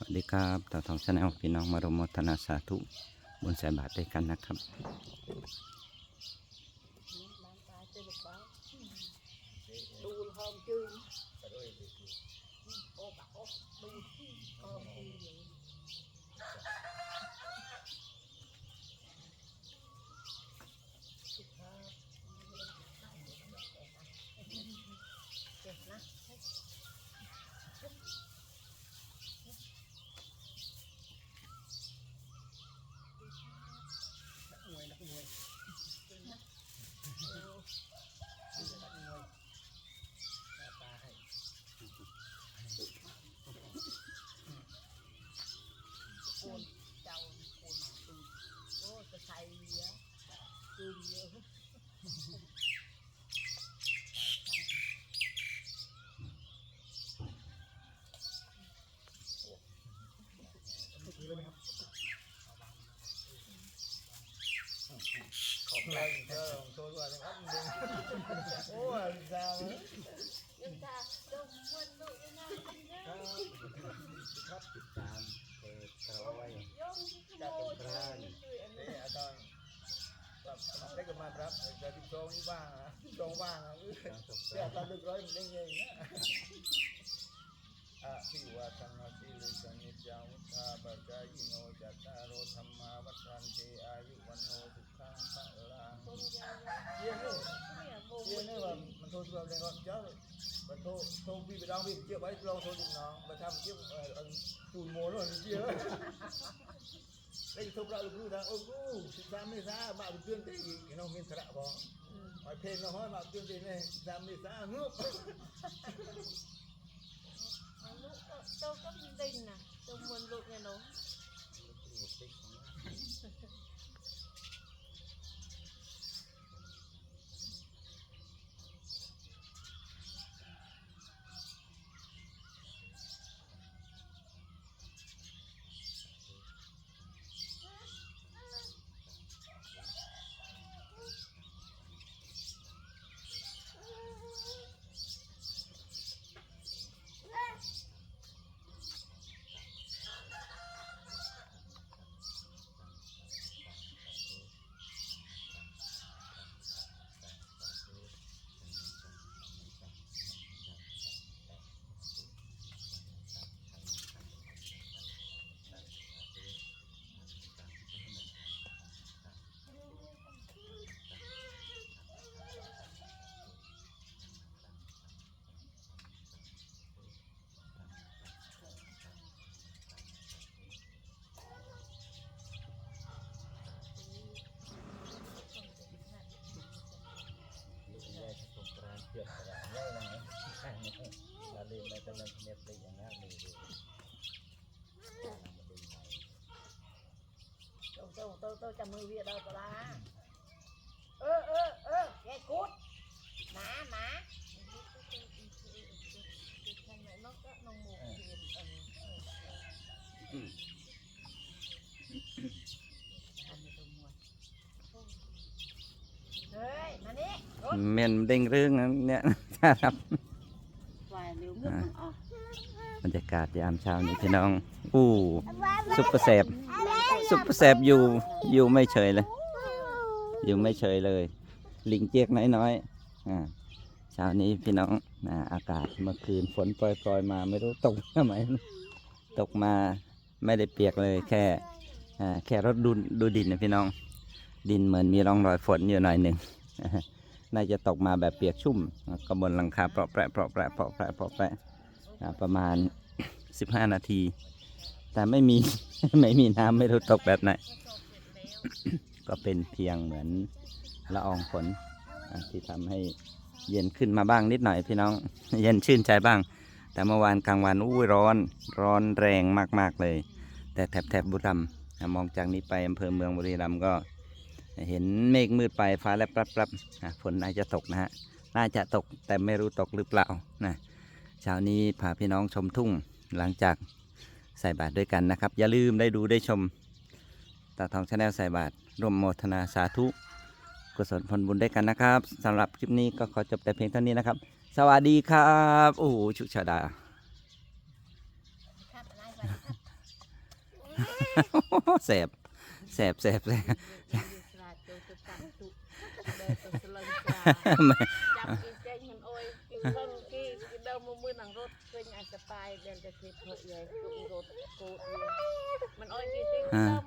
สวัสดีครับต่อทองชาแนลพี่น้องมารมมทนาสาธุบนสายบาทด้วยกันนะครับดูหอมจืนโอ้บะโอ้ดูที่หอมจืนเจ็บนะ โคนเจ้าโคนตูนโอ้จะใส่เยอะจืนเยอะ ของเราเออตัวตัวนะครับโอ้ยดายังจะดมมันลูกยังไงครับติดตามเปิดกระไว้ ยงที่ขโมยช่วยนี่ช่วยอัน นี่ นี้ อาจารย์ครับได้กันมา ครับแต่ที่ตรงนี่บ้างนะที่ตรงบ้างนะเออเสียตาดึกร้อยมันได้ยังนะอะพิวาทังอาศิลิสนิจาวุธาปัจจายโนจัตตารโอธรรมาวัฏันติอายุวันโนสุขังพระลังเยี่ยมเลยเนี่ยโมเยี่ยมเลยว่ามันโทรศัพท์เลยก็เจ้ามันโทรโทรพี่ไปลองพี่เจี๊ยบไว้ลองโทรดิน้องมาทำเจี๊ยบเออตูนโมแล้วเจี๊ยบ ได้ทุบเราลูกทางโอ้กูสิบสามเมษามาเตือนตีอีกน้องมีสระบอ ไอเพลงน้องห้อยมาเตือนตีเนี่ยสิบสามเมษาเงือบลูกเจ้าก็ดิ่งนะเจ้ามันลูกเนี่ยน้องเจ้าเจ้าเจ้าเจ้าจะมือเวียดเอาปลาเออเออเออแกกุดหมาหมาน้องก็น้องหมูเขียนอันนี้เฮ้ยมานี่รถเมนเด้งเรื่องนั้นเนี่ยครับ บรรยากาศยามเช้านี้พี่น้องอู้ซุปเปอร์แสบซุปเปอร์แสบอยู่อยู่ไม่เฉยเลย อยู่ไม่เฉยเลย ลิงเจี๊ยกน้อยๆอ่าเช้านี้พี่น้องอ่าอากาศเมื่อคืนฝนปล่อยๆมาไม่รู้ตกทำไมตกมาไม่ได้เปียกเลยแค่อ่าแค่รถดูดูดินนะพี่น้อง ดินเหมือนมีร่องรอยฝนอยู่หน่อยหนึ่ง น่าจะตกมาแบบเปียกชุ่มก็บนหลังคาเปราะแปะเปราะแปะเปราะแปะเปราะแปะอ่ประมาณ 15 นาที แต่ไม่มีไม่มีน้ำไม่รู้ตกแบบไหน ก็เป็นเพียงเหมือนละอองฝนที่ทำให้เย็นขึ้นมาบ้างนิดหน่อยพี่น้อง เย็นชื่นใจบ้าง แต่เมื่อวานกลางวันอุ้ยร้อนร้อนแรงมากๆเลย แต่แถบแถบบุรีรัมย์มองจากนี้ไปอำเภอเมืองบุรีรัมย์ก็ เห็นเมฆมืดไปฟ้าแลบปรับๆอะฝนน่าจะตกนะฮะน่าจะตกแต่ไม่รู้ตกหรือเปล่านะเช้านี้พาพี่น้องชมทุ่งหลังจากใส่บาตรด้วยกันนะครับ อย่าลืมได้ดูได้ชมตาทองชาแนลใส่บาตรร่วมโมทนาสาธุกุศลผลบุญด้วยกันนะครับสำหรับคลิปนี้ก็ขอจบแต่เพียงเท่านี้นะครับ สวัสดีครับโอ้โหชุกชาดาครับอะไรไปครับแสบแสบแสบแสบស្រា ចូលទៅតាមទុកដែលទៅស្លឹងស្រាចាប់គេចេញមិនអុយគេខឹងគេគេដើរមកមើលនឹងរត់ឃើញអាចស្បាយដែលតែគេធ្វើយាយទុករត់កូតវាមិនអុយគេទេដើរមក